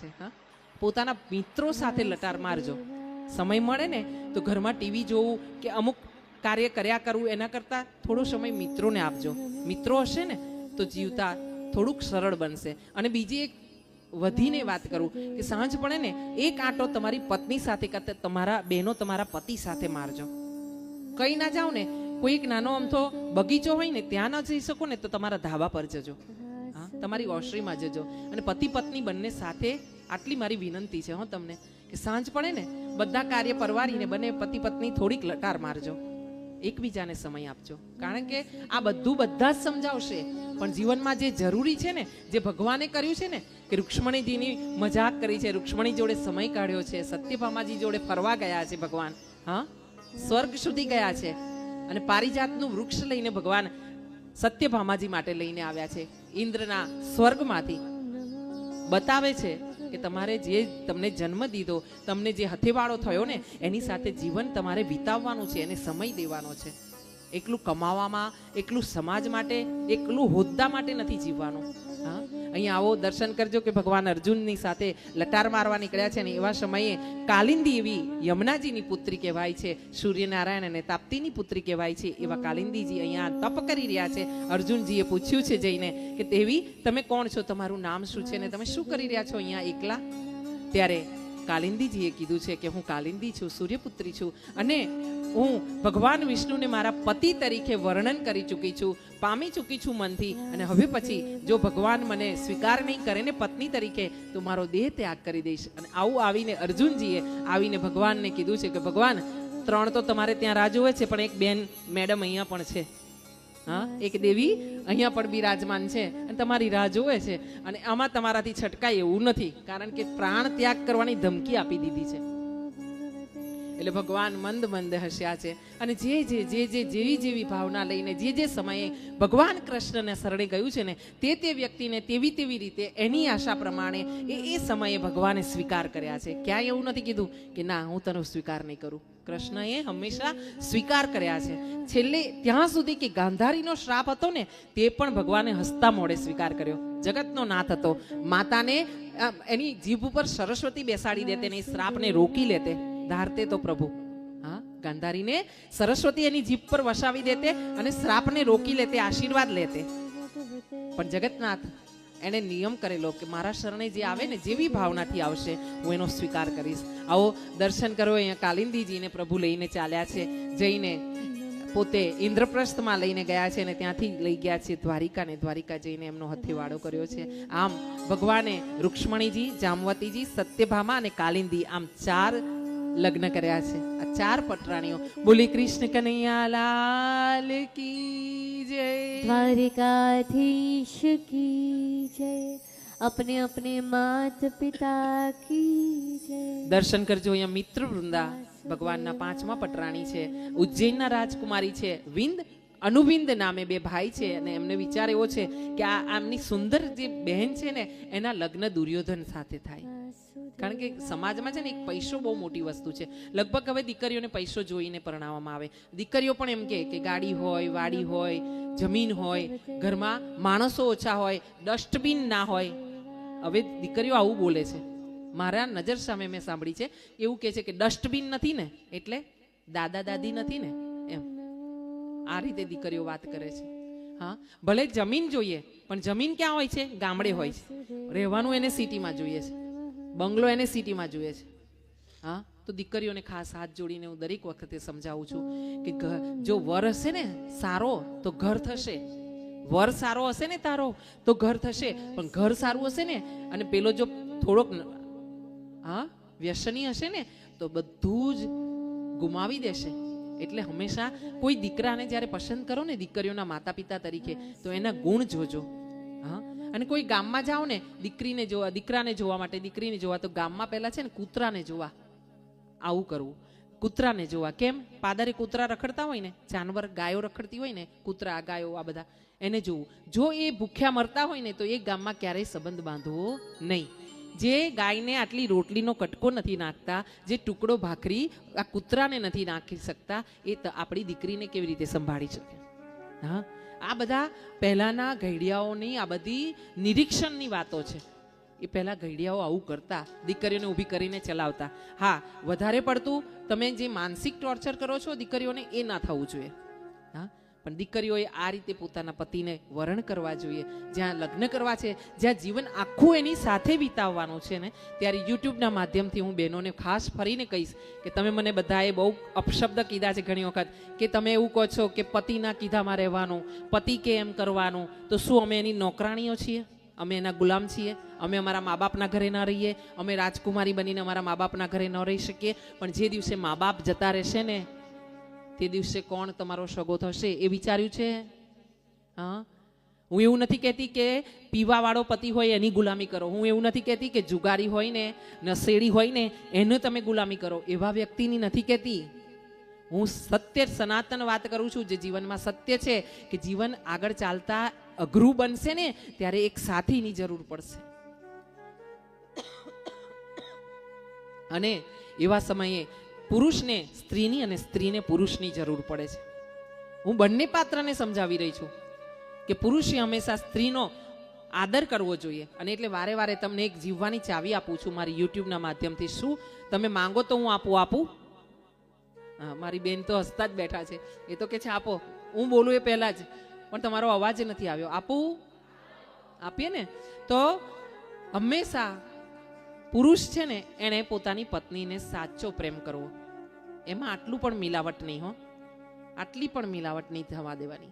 છે પોતાના મિત્રો સાથે લટાર મારજો. સમય મળે ને તો ઘરમાં ટીવી જોવું કે અમુક કાર્ય કર્યા કરવું એના કરતાં થોડો સમય મિત્રોને આપજો. મિત્રો હશે ને તો જીવતા થોડુંક સરળ બનશે. અને બીજી એક વધીને વાત કરું કે સાંજ પડે ને એક આંટો તમારી પત્ની સાથે કરતા તમારા બહેનો તમારા પતિ સાથે મારજો. કઈ ના જાઓ ને કોઈ એક નાનો અમથો બગીચો હોય ને ત્યાં ન જઈ શકો ને તો તમારા ધાબા પર જજો. તમારી ઓશરીમાં જજો. અને પતિ પત્ની બંને સાથે આટલી મારી વિનંતી છે, હો, તમને. કે સાંજ પડે ને, બધા કાર્ય પરવારીને બંને પતિ પત્ની થોડીક લટાર મારજો. એકબીજાને સમય આપજો. કારણ કે આ બધું બધા જ સમજાવશે. પણ જીવનમાં જે જરૂરી છે ને, જે ભગવાને કર્યું છે ને, કે રૂક્ષ્મણીજીની મજાક કરી છે, રૂક્ષ્મણી જોડે સમય કાઢ્યો છે, સત્યભામાજી જોડે ફરવા ગયા છે ભગવાન. હા? સ્વર્ગ સુધી ગયા છે. અને પારિજાતનું વૃક્ષ લઈને ભગવાન સત્યભામાજી માટે લઈને આવ્યા છે. ઇન્દ્રના સ્વર્ગમાંથી બતાવે છે કે તમારે જે તમને જન્મ દીધો, તમને જે હથેવાળો થયો ને, એની સાથે જીવન તમારે વિતાવવાનું છે, એને સમય દેવાનો છે. એકલું કમાવામાં, એકલું સમાજ માટે, એકલું હોદ્દા માટે નથી જીવવાનું. હા? અહીંયા આવો દર્શન કરજો કે ભગવાન અર્જુનની સાથે લટાર મારવા નીકળ્યા છે ને એવા સમયે કાલિંદી એવી યમુનાજીની પુત્રી કહેવાય છે, સૂર્યનારાયણ અને તાપ્તીની પુત્રી કહેવાય છે, એવા કાલિંદીજી અહીંયા તપ કરી રહ્યા છે. અર્જુનજીએ પૂછ્યું છે જઈને કે દેવી, તમે કોણ છો? તમારું નામ શું છે ને તમે શું કરી રહ્યા છો અહીંયા એકલા? ત્યારે કાલિંદીજીએ કીધું છે કે હું કાલિંદી છું, સૂર્યપુત્રી છું અને હું ભગવાન વિષ્ણુને મારા પતિ તરીકે વર્ણન કરી ચૂકી છું, પામી ચૂકી છું મનથી. અને હવે પછી જો ભગવાન મને સ્વીકાર નહીં કરે ને પત્ની તરીકે, તો મારો દેહ ત્યાગ કરી દઈશ. અને આવું આવીને અર્જુનજીએ આવીને ભગવાનને કીધું છે કે, ભગવાન, ત્રણ તો તમારે ત્યાં રાહ જોવે છે, પણ એક બેન મેડમ અહીંયા પણ છે. હા, એક દેવી અહીંયા પણ બિરાજમાન છે અને તમારી રાહ જોવે છે. અને આમાં તમારાથી છટકાય એવું નથી, કારણ કે પ્રાણ ત્યાગ કરવાની ધમકી આપી દીધી છે. એટલે ભગવાન મંદ મંદ હસ્યા છે. અને જે જે જે જે જેવી જેવી ભાવના લઈને જે જે સમયે ભગવાન કૃષ્ણને શરણે ગયું છે ને, તે તે વ્યક્તિને તેવી તેવી રીતે એની આશા પ્રમાણે એ એ સમયે ભગવાને સ્વીકાર કર્યા છે. ક્યાંય એવું નથી કીધું કે ના, હું તને સ્વીકાર નહીં કરું. કૃષ્ણએ હંમેશા સ્વીકાર કર્યા છે. છેલ્લે ત્યાં સુધી કે ગાંધારીનો શ્રાપ હતો ને, તે પણ ભગવાને હસતા મોડે સ્વીકાર કર્યો. જગતનો નાથ હતો. માતાને એની જીભ ઉપર સરસ્વતી બેસાડી દેતે ને શ્રાપને રોકી લેતે. ધારતે તો પ્રભુ. હા, ગાંધારીને સરસ્વતી એની જીભ પર વસાવી દેતે અને શ્રાપને રોકી લેતે, આશીર્વાદ લેતે. પણ જગતનાથ એને નિયમ કરેલો કે મારા શરણે જે આવે ને જેવી ભાવનાથી આવશે, હું એનો સ્વીકાર કરીશ. આવો, દર્શન કરો અહીંયા કાલિંદીજીને પ્રભુ લઈને ચાલ્યા છે. જઈને પોતે ઇન્દ્રપ્રસ્થમાં લઈને ગયા છે અને ત્યાંથી લઈ ગયા છે દ્વારિકા ને દ્વારિકા જઈને એમનો હથેવાડો કર્યો છે. આમ ભગવાને રૂક્ષ્મણીજી, જામવતીજી, સત્યભામા અને કાલિંદી, આમ ચાર લગ્ન કર્યા છે. આ ચાર પટરાણીઓ. બોલી કૃષ્ણ કનૈયા લાલ કી જય. દ્વારિકાધીશ કી જય. અપને અપને માત પિતા કી જય. દર્શન કરજો અહીંયા મિત્ર વૃંદા. ભગવાનના પાંચમા પટરાણી છે. ઉજ્જૈનના રાજકુમારી છે. વિંદ અનુબિંદ નામે બે ભાઈ છે અને એમને વિચાર એવો છે કે આ આમની સુંદર જે બહેન છે ને એના લગ્ન દુર્યોધન સાથે થાય. કારણ કે સમાજમાં છે ને એક પૈસો બહુ મોટી વસ્તુ છે. લગભગ હવે દીકરીઓને પૈસો જોઈને પરણાવવામાં આવે. દીકરીઓ પણ એમ કે કે ગાડી હોય, વાડી હોય, જમીન હોય, ઘરમાં માણસો ઓછા હોય ડસ્ટબિન ના હોય. હવે દીકરીઓ આવું બોલે છે. મારા નજર સામે મેં સાંભળી છે, એવું કહે છે કે ડસ્ટબિન નથી ને, એટલે દાદા દાદી નથી ને, એમ. આ રીતે દીકરીઓ વાત કરે છે. હા, ભલે જમીન જોઈએ, પણ જમીન ક્યાં હોય છે? ગામડે હોય છે. રહેવાનું એને સિટીમાં જોઈએ છે. બંગલો એને સિટીમાં જોઈએ છે. હા? તો દીકરીઓને ખાસ હાથ જોડીને હું દરેક વખતે સમજાવું છું કે ઘર જો વર હશે ને સારો, તો ઘર થશે. વર સારો હશે ને તારો, તો ઘર થશે. પણ ઘર સારું હશે ને, અને પેલો જો થોડોક હા? વ્યસની હશે ને, તો બધું જ ગુમાવી દેશે. એટલે હંમેશા કોઈ દીકરાને જ્યારે પસંદ કરો ને દીકરીઓના માતા પિતા તરીકે, તો એના ગુણ જોજો. હા? અને કોઈ ગામમાં જાઓ ને, દીકરીને જોવા, દીકરાને જોવા માટે, દીકરીને જોવા, તો ગામમાં પહેલા છે ને કૂતરાને જોવા. આવું કરવું. કૂતરાને જોવા. કેમ? પાદરે કૂતરા રખડતા હોય ને, જાનવર ગાયો રખડતી હોય ને, કૂતરા, ગાયો, આ બધા, એને જોવું. જો એ ભૂખ્યા મરતા હોય ને, તો એ ગામમાં ક્યારેય સંબંધ બાંધવો નહીં. જે ગાયને આટલી રોટલીનો કટકો નથી નાખતા, જે ટુકડો ભાખરી આ કૂતરાને નથી નાખી શકતા, એ આપણી દીકરીને કેવી રીતે સંભાળી શકે? હા? આ બધા પહેલાના ઘડિયાઓની આ બધી નિરીક્ષણની વાતો છે. એ પહેલાં ઘડિયાઓ આવું કરતા, દીકરીઓને ઊભી કરીને ચલાવતા. હા, વધારે પડતું તમે જે માનસિક ટોર્ચર કરો છો દીકરીઓને, એ ના થવું જોઈએ. હા? પણ દીકરીઓએ આ રીતે પોતાના પતિને વરણ કરવા જોઈએ. જ્યાં લગ્ન કરવા છે, જ્યાં જીવન આખું એની સાથે વિતાવવાનું છે ને, ત્યારે યુટ્યુબના માધ્યમથી હું બહેનોને ખાસ ફરીને કહીશ કે તમે મને બધાએ બહુ અપશબ્દ કીધા છે ઘણી વખત, કે તમે એવું કહો છો કે પતિના કીધામાં રહેવાનું, પતિ કે એમ કરવાનું? તો શું અમે એની નોકરાણીઓ છીએ? અમે એના ગુલામ છીએ? અમે અમારા મા બાપના ઘરે ન રહીએ? અમે રાજકુમારી બનીને અમારા મા બાપના ઘરે ન રહી શકીએ? પણ જે દિવસે મા બાપ જતા રહેશે ને તે દિવસે કોણ તમારો સગો થશે એ વિચાર્યું છે? હા? હું એવું નથી કહેતી કે પીવાવાળો પતિ હોય એની ગુલામી કરો. હું એવું નથી કહેતી કે જુગારી હોય ને, નશેડી હોય ને, એને તમે ગુલામી કરો. એવા વ્યક્તિની નથી કહેતી. હું સત્ય, સનાતન વાત કરું છું જે જીવનમાં સત્ય છે કે જીવન આગળ ચાલતા અઘરું બનશે ને, ત્યારે એક સાથીની જરૂર પડશે. અને એવા સમયે પુરુષને, સ્ત્રીની અને સ્ત્રીને પુરુષની જરૂર પડે છે. હું બંને પાત્રને સમજાવી રહી છું કે પુરુષે હંમેશા સ્ત્રીનો આદર કરવો જોઈએ. અને એટલે વારે વારે તમને એક જીવવાની ચાવી આપું છું મારી યુટ્યુબના માધ્યમથી. શું? તમે માંગો તો હું આપું આપું? મારી બેન તો હસતા જ બેઠા છે. એ તો કે છે, આપો. હું બોલું એ પહેલા જ. પણ તમારો અવાજ નથી આવ્યો. આપું? આપીએ ને? તો હંમેશા પુરુષ છે ને, એણે પોતાની પત્નીને સાચો પ્રેમ કરવો. એમાં આટલું પણ મિલાવટ નહીં હો. આટલી પણ મિલાવટ નહીં થવા દેવાની.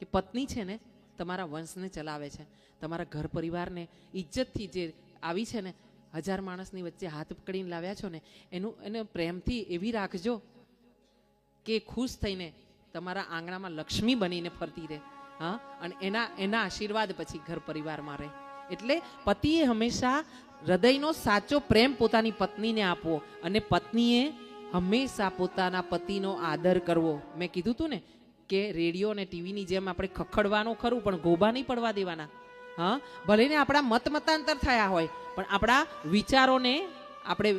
કે પત્ની છે ને, તમારા વંશને ચલાવે છે. તમારા ઘર પરિવારને ઇજ્જતથી જે આવી છે ને, હજાર માણસની વચ્ચે હાથ પકડીને લાવ્યા છો ને, એનું, એને પ્રેમથી એવી રાખજો કે ખુશ થઈને તમારા આંગણામાં લક્ષ્મી બનીને ફરતી રહે. હા? અને એના એના આશીર્વાદ પછી ઘર પરિવારમાં રહે. એટલે પતિએ હંમેશા હૃદયનો સાચો પ્રેમ પોતાની પત્નીને આપવો અને પત્નીએ હંમેશા પોતાના પતિનો આદર કરવો. મેં કીધું તું ને કે રેડિયો અને ટીવીની જેમ આપણે ખખડવાનું ખરું, પણ ગોબા નહીં પડવા દેવાના. હા, ભલે ને આપણા મત મતાંતર થયા હોય, પણ આપણા વિચારોને આપણે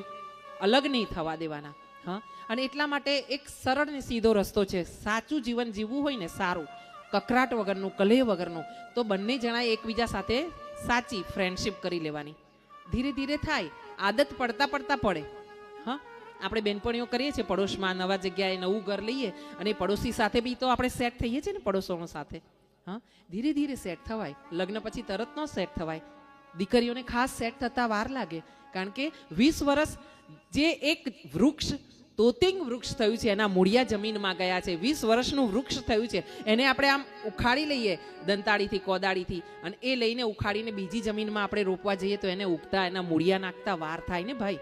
અલગ નહીં થવા દેવાના. હા, અને એટલા માટે એક સરળ ને સીધો રસ્તો છે. સાચું જીવન જીવવું હોય ને સારું. કકરાટ વગરનું કલેહ વગરનું, તો બંને જણાએ એકબીજા સાથે સાચી ફ્રેન્ડશિપ કરી લેવાની. ધીરે ધીરે થાય. આદત પડતા પડતા પડે. હા? આપણે બેનપણીઓ કરીએ છીએ, પડોશમાં નવા જગ્યાએ નવું ઘર લઈએ અને પડોશી સાથે બી તો આપણે સેટ થઈએ છીએ ને પડોશોનો સાથે. હા? ધીરે ધીરે સેટ થવાય. લગ્ન પછી તરત ન સેટ થવાય. દીકરીઓને ખાસ સેટ થતા વાર લાગે. કારણ કે વીસ વર્ષ જે એક વૃક્ષ તોતિંગ વૃક્ષ થયું છે, એના મૂળિયા જમીનમાં ગયા છે. વીસ વર્ષનું વૃક્ષ થયું છે. એને આપણે આમ ઉખાડી લઈએ, દંતાળીથી, કોદાળીથી, અને એ લઈને ઉખાડીને બીજી જમીનમાં આપણે રોપવા જઈએ તો એને ઉગતા, એના મૂળિયા નાખતા વાર થાય ને ભાઈ?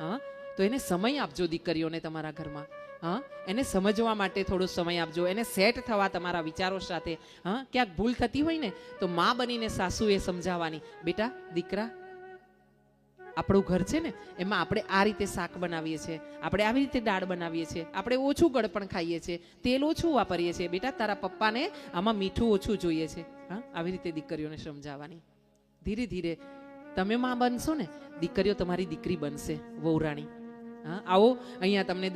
હા? તો એને સમય આપજો દીકરીઓને તમારા ઘરમાં. હા? એને સમજવા માટે થોડો સમય આપજો. એને સેટ થવા તમારા વિચારો સાથે. હા? ક્યાંક ભૂલ થતી હોય ને, તો મા બનીને સાસુએ સમજાવવાની, બેટા, દીકરા આપણું ઘર છે ને, એમાં આપણે આ રીતે શાક બનાવીએ છીએ, આપણે આવી રીતે દાળ બનાવીએ છીએ, આપણે ઓછું ગળપણ ખાઈએ છીએ, તેલ ઓછું વાપરીએ છીએ. બેટા, તારા પપ્પાને આમાં મીઠું ઓછું જોઈએ છે. હા, આવી રીતે દીકરીઓને સમજાવવાની. ધીરે ધીરે, તમે માં બનશો ને, દીકરીઓ તમારી દીકરી બનશે, વહુરાણી. હા, આવો, અહીંયા તમને